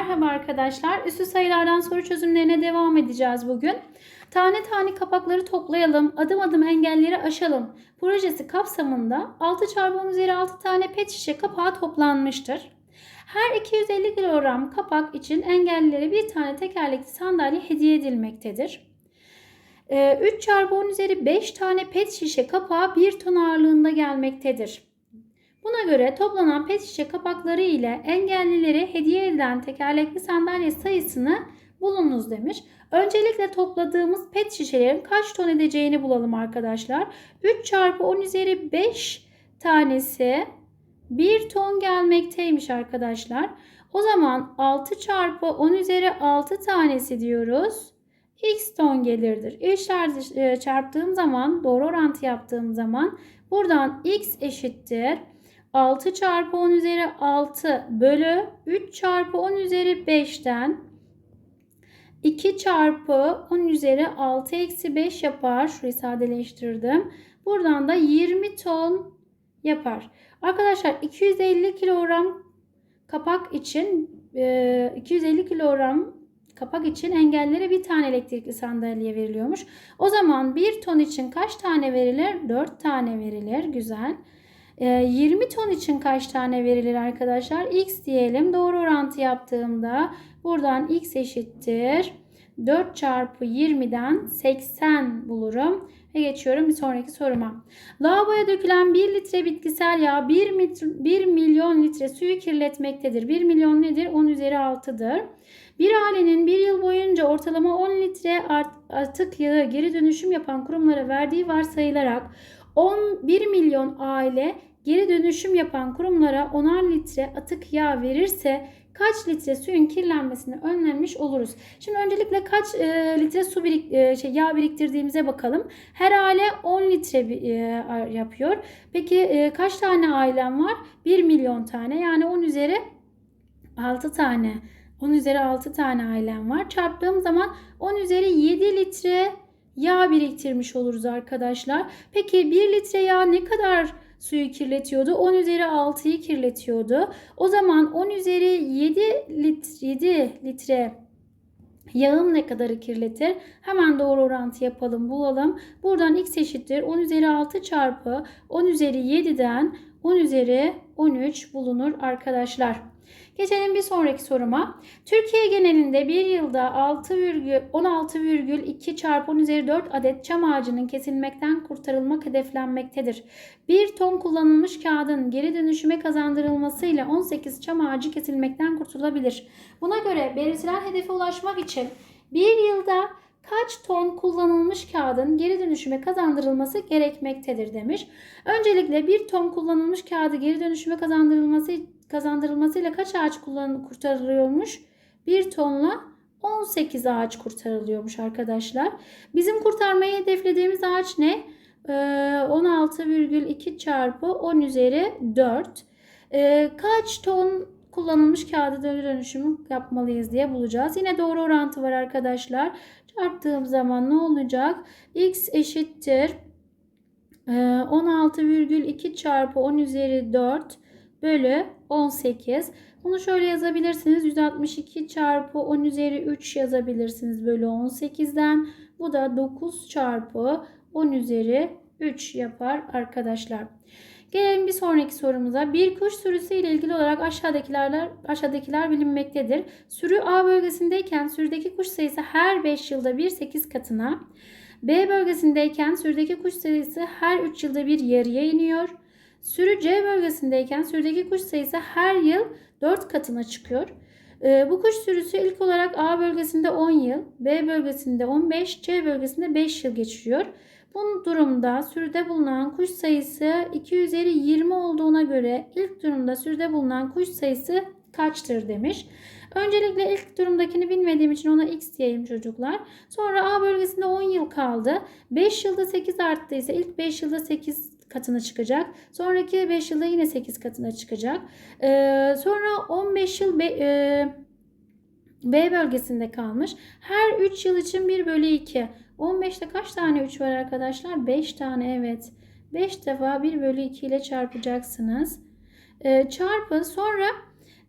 Merhaba arkadaşlar. Üstü sayılardan soru çözümlerine devam edeceğiz bugün. Tane tane kapakları toplayalım, adım adım engelleri aşalım. Projesi kapsamında 6 çarpı 10 üzeri 6 tane pet şişe kapağı toplanmıştır. Her 250 kilogram kapak için engellilere bir tane tekerlekli sandalye hediye edilmektedir. 3 çarpı 10 üzeri 5 tane pet şişe kapağı 1 ton ağırlığında gelmektedir. Buna göre toplanan pet şişe kapakları ile engellilere hediye edilen tekerlekli sandalye sayısını bulunuz demiş. Öncelikle topladığımız pet şişelerin kaç ton edeceğini bulalım arkadaşlar. 3 çarpı 10 üzeri 5 tanesi 1 ton gelmekteymiş arkadaşlar. O zaman 6 çarpı 10 üzeri 6 tanesi diyoruz. X ton gelirdir. İşler çarptığım zaman doğru orantı yaptığım zaman buradan X eşittir. 6 çarpı 10 üzeri 6 bölü 3 çarpı 10 üzeri 5'ten 2 çarpı 10 üzeri 6 eksi 5 yapar. Şurayı sadeleştirdim. Buradan da 20 ton yapar. Arkadaşlar 250 kilogram kapak için 250 kilogram kapak için engellere bir tane elektrikli sandalye veriliyormuş. O zaman 1 ton için kaç tane verilir? 4 tane verilir. Güzel. 20 ton için kaç tane verilir arkadaşlar? X diyelim. Doğru orantı yaptığımda buradan X eşittir. 4 çarpı 20'den 80 bulurum. Ve geçiyorum bir sonraki soruma. Lavaboya dökülen 1 litre bitkisel yağ 1, 1 milyon litre suyu kirletmektedir. 1 milyon nedir? 10 üzeri 6'dır. Bir ailenin bir yıl boyunca ortalama 10 litre atık yağı geri dönüşüm yapan kurumlara verdiği varsayılarak 11 milyon aile geri dönüşüm yapan kurumlara 10'ar litre atık yağ verirse kaç litre suyun kirlenmesini önlemiş oluruz. Şimdi öncelikle kaç e, litre su birik, e, şey, yağ biriktirdiğimize bakalım. Her aile 10 litre e, yapıyor. Peki e, kaç tane ailem var? 1 milyon tane yani 10 üzeri 6 tane. 10 üzeri 6 tane ailem var. Çarptığım zaman 10 üzeri 7 litre yağ biriktirmiş oluruz arkadaşlar. Peki 1 litre yağ ne kadar suyu kirletiyordu? 10 üzeri 6'yı kirletiyordu. O zaman 10 üzeri 7 litre, 7 litre yağım ne kadarı kirletir? Hemen doğru orantı yapalım bulalım. Buradan x eşittir 10 üzeri 6 çarpı 10 üzeri 7'den 10 üzeri 13 bulunur arkadaşlar. Geçelim bir sonraki soruma. Türkiye genelinde bir yılda 16,2 çarpı 10 üzeri 4 adet çam ağacının kesilmekten kurtarılmak hedeflenmektedir. 1 ton kullanılmış kağıdın geri dönüşüme kazandırılmasıyla 18 çam ağacı kesilmekten kurtulabilir. Buna göre belirtilen hedefe ulaşmak için bir yılda kaç ton kullanılmış kağıdın geri dönüşüme kazandırılması gerekmektedir demiş. Öncelikle bir ton kullanılmış kağıdı geri dönüşüme kazandırılması kazandırılmasıyla kaç ağaç kurtarılıyormuş? 1 tonla 18 ağaç kurtarılıyormuş arkadaşlar. Bizim kurtarmayı hedeflediğimiz ağaç ne? Ee, 16,2 çarpı 10 üzeri 4. Ee, kaç ton kullanılmış kağıdı dönüşümü yapmalıyız diye bulacağız. Yine doğru orantı var arkadaşlar. Çarptığım zaman ne olacak? X eşittir 16,2 ee, çarpı 10 üzeri 4 bölü 18. Bunu şöyle yazabilirsiniz. 162 çarpı 10 üzeri 3 yazabilirsiniz bölü 18'den. Bu da 9 çarpı 10 üzeri 3 yapar arkadaşlar. Gelelim bir sonraki sorumuza. Bir kuş sürüsü ile ilgili olarak aşağıdakiler aşağıdakiler bilinmektedir. Sürü A bölgesindeyken sürüdeki kuş sayısı her 5 yılda bir 8 katına, B bölgesindeyken sürüdeki kuş sayısı her 3 yılda bir yarıya iniyor. Sürü C bölgesindeyken sürüdeki kuş sayısı her yıl 4 katına çıkıyor. Ee, bu kuş sürüsü ilk olarak A bölgesinde 10 yıl, B bölgesinde 15, C bölgesinde 5 yıl geçiriyor. Bu durumda sürüde bulunan kuş sayısı 2 üzeri 20 olduğuna göre ilk durumda sürüde bulunan kuş sayısı kaçtır demiş. Öncelikle ilk durumdakini bilmediğim için ona x diyeyim çocuklar. Sonra A bölgesinde 10 yıl kaldı. 5 yılda 8 arttıysa ilk 5 yılda 8 katına çıkacak. Sonraki 5 yılda yine 8 katına çıkacak. Ee, sonra 15 yıl be, e, B bölgesinde kalmış. Her 3 yıl için 1 bölü 2. 15'te kaç tane 3 var arkadaşlar? 5 tane evet. 5 defa 1 bölü 2 ile çarpacaksınız. Ee, çarpın sonra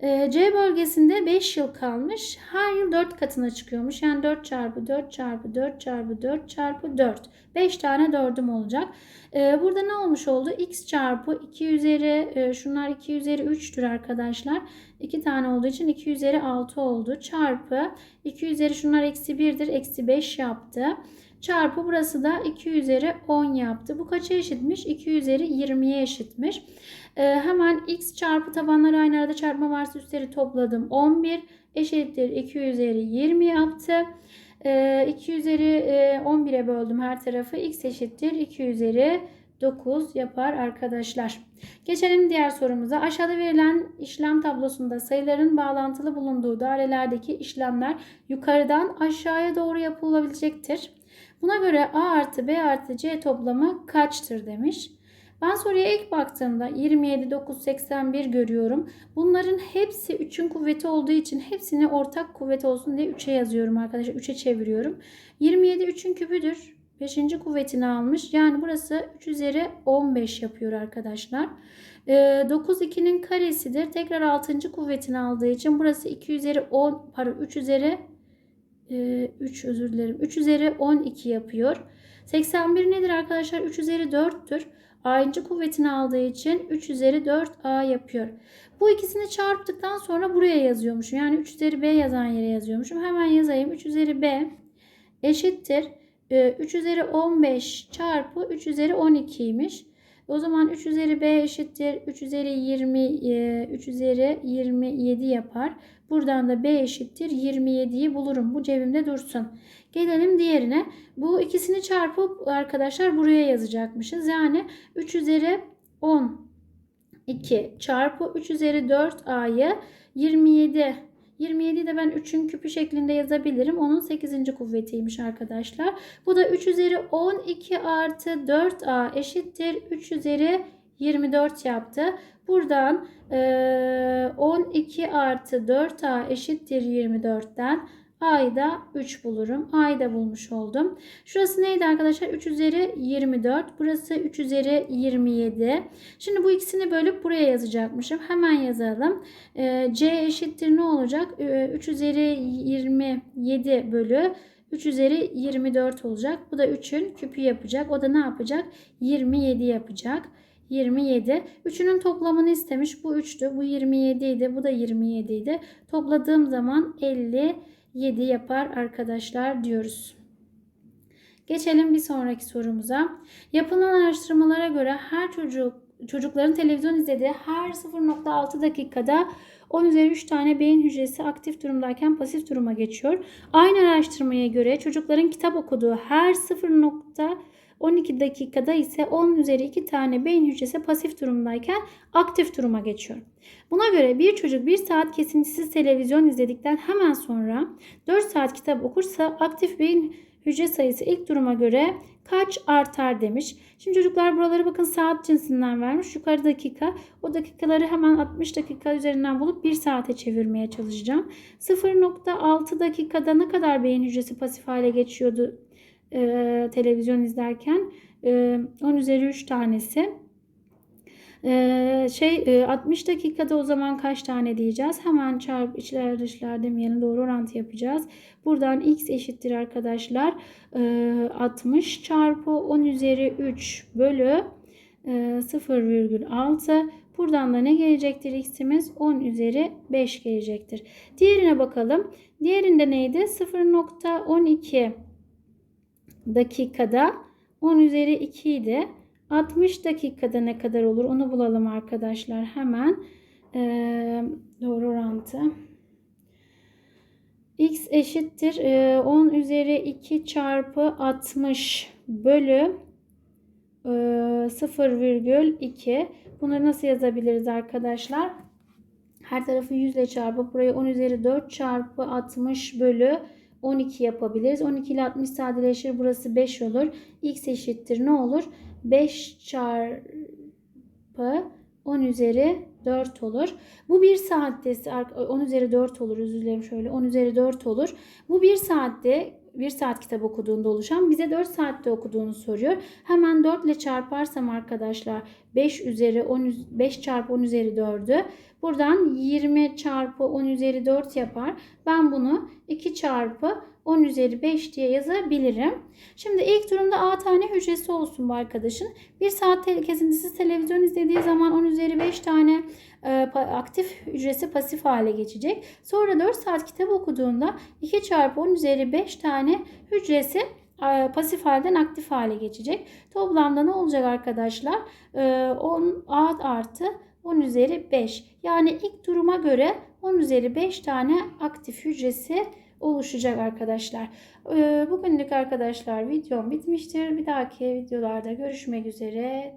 Ee, C bölgesinde 5 yıl kalmış. Her yıl 4 katına çıkıyormuş. Yani 4 çarpı 4 çarpı 4 çarpı 4 çarpı 4. 5 tane 4'üm olacak. Ee, burada ne olmuş oldu? X çarpı 2 üzeri e, şunlar 2 üzeri 3'tür arkadaşlar. 2 tane olduğu için 2 üzeri 6 oldu. Çarpı 2 üzeri şunlar eksi 1'dir. Eksi 5 yaptı. Çarpı burası da 2 üzeri 10 yaptı. Bu kaça eşitmiş? 2 üzeri 20'ye eşitmiş. Ee, hemen x çarpı tabanları aynı arada çarpma varsa üstleri topladım. 11 eşittir 2 üzeri 20 yaptı. Ee, 2 üzeri e, 11'e böldüm her tarafı. x eşittir 2 üzeri 9 yapar arkadaşlar. Geçelim diğer sorumuza. Aşağıda verilen işlem tablosunda sayıların bağlantılı bulunduğu dairelerdeki işlemler yukarıdan aşağıya doğru yapılabilecektir. Buna göre A artı B artı C toplamı kaçtır demiş. Ben soruya ilk baktığımda 27, 9, 81 görüyorum. Bunların hepsi 3'ün kuvveti olduğu için hepsini ortak kuvvet olsun diye 3'e yazıyorum arkadaşlar. 3'e çeviriyorum. 27 3'ün küpüdür. 5. kuvvetini almış. Yani burası 3 üzeri 15 yapıyor arkadaşlar. 9 2'nin karesidir. Tekrar 6. kuvvetini aldığı için burası 2 üzeri 10 pardon 3 üzeri 3 özür dilerim. 3 üzeri 12 yapıyor. 81 nedir arkadaşlar? 3 üzeri 4'tür. A'ncı kuvvetini aldığı için 3 üzeri 4A yapıyor. Bu ikisini çarptıktan sonra buraya yazıyormuşum. Yani 3 üzeri B yazan yere yazıyormuşum. Hemen yazayım. 3 üzeri B eşittir. 3 üzeri 15 çarpı 3 üzeri 12'ymiş. O zaman 3 üzeri B eşittir. 3 üzeri 20 3 üzeri 27 yapar. Buradan da B eşittir 27'yi bulurum. Bu cebimde dursun. Gelelim diğerine. Bu ikisini çarpıp arkadaşlar buraya yazacakmışız. Yani 3 üzeri 10 2 çarpı 3 üzeri 4A'yı 27 27'yi de ben 3'ün küpü şeklinde yazabilirim. Onun 8. kuvvetiymiş arkadaşlar. Bu da 3 üzeri 12 artı 4A eşittir. 3 üzeri 24 yaptı. Buradan e, 12 artı 4A eşittir 24'ten A'yı da 3 bulurum. A'yı da bulmuş oldum. Şurası neydi arkadaşlar? 3 üzeri 24. Burası 3 üzeri 27. Şimdi bu ikisini bölüp buraya yazacakmışım. Hemen yazalım. Ee, C eşittir ne olacak? Ee, 3 üzeri 27 bölü 3 üzeri 24 olacak. Bu da 3'ün küpü yapacak. O da ne yapacak? 27 yapacak. 27. Üçünün toplamını istemiş. Bu 3'tü. Bu 27 idi. Bu da 27 idi. Topladığım zaman 50 7 yapar arkadaşlar diyoruz. Geçelim bir sonraki sorumuza. Yapılan araştırmalara göre her çocuk çocukların televizyon izlediği her 0.6 dakikada 10 üzeri 3 tane beyin hücresi aktif durumdayken pasif duruma geçiyor. Aynı araştırmaya göre çocukların kitap okuduğu her 0.12 dakikada ise 10 üzeri 2 tane beyin hücresi pasif durumdayken aktif duruma geçiyor. Buna göre bir çocuk 1 saat kesintisiz televizyon izledikten hemen sonra 4 saat kitap okursa aktif beyin hücre sayısı ilk duruma göre kaç artar demiş. Şimdi çocuklar buraları bakın saat cinsinden vermiş. Yukarı dakika. O dakikaları hemen 60 dakika üzerinden bulup 1 saate çevirmeye çalışacağım. 0.6 dakikada ne kadar beyin hücresi pasif hale geçiyordu e, televizyon izlerken? E, 10 üzeri 3 tanesi. Ee, şey 60 dakikada o zaman kaç tane diyeceğiz? Hemen çarp içler dışlar demeyelim doğru orantı yapacağız. Buradan x eşittir arkadaşlar 60 çarpı 10 üzeri 3 bölü 0,6 Buradan da ne gelecektir x'imiz? 10 üzeri 5 gelecektir. Diğerine bakalım. Diğerinde neydi? 0.12 dakikada 10 üzeri 2 idi. 60 dakikada ne kadar olur onu bulalım arkadaşlar. Hemen ee, doğru orantı. X eşittir 10 üzeri 2 çarpı 60 bölü 0,2. Bunları nasıl yazabiliriz arkadaşlar? Her tarafı 100 ile çarpıp burayı 10 üzeri 4 çarpı 60 bölü 12 yapabiliriz. 12 ile 60 sadeleşir. Burası 5 olur. X eşittir ne olur? 5 çarpı 10 üzeri 4 olur. Bu 1 saatte 10 üzeri 4 olur. Özür dilerim şöyle 10 üzeri 4 olur. Bu 1 saatte 1 saat kitap okuduğunda oluşan bize 4 saatte okuduğunu soruyor. Hemen 4 ile çarparsam arkadaşlar 5 üzeri 10 üz- 5 çarpı 10 üzeri 4'ü buradan 20 çarpı 10 üzeri 4 yapar. Ben bunu 2 çarpı 10 üzeri 5 diye yazabilirim. Şimdi ilk durumda A tane hücresi olsun bu arkadaşın. 1 saat kesintisiz televizyon izlediği zaman 10 üzeri 5 tane e, aktif hücresi pasif hale geçecek. Sonra 4 saat kitap okuduğunda 2 çarpı 10 üzeri 5 tane hücresi e, pasif halden aktif hale geçecek. Toplamda ne olacak arkadaşlar? E, 10 A artı 10 üzeri 5. Yani ilk duruma göre 10 üzeri 5 tane aktif hücresi oluşacak arkadaşlar. E, Bugünlük arkadaşlar videom bitmiştir. Bir dahaki videolarda görüşmek üzere.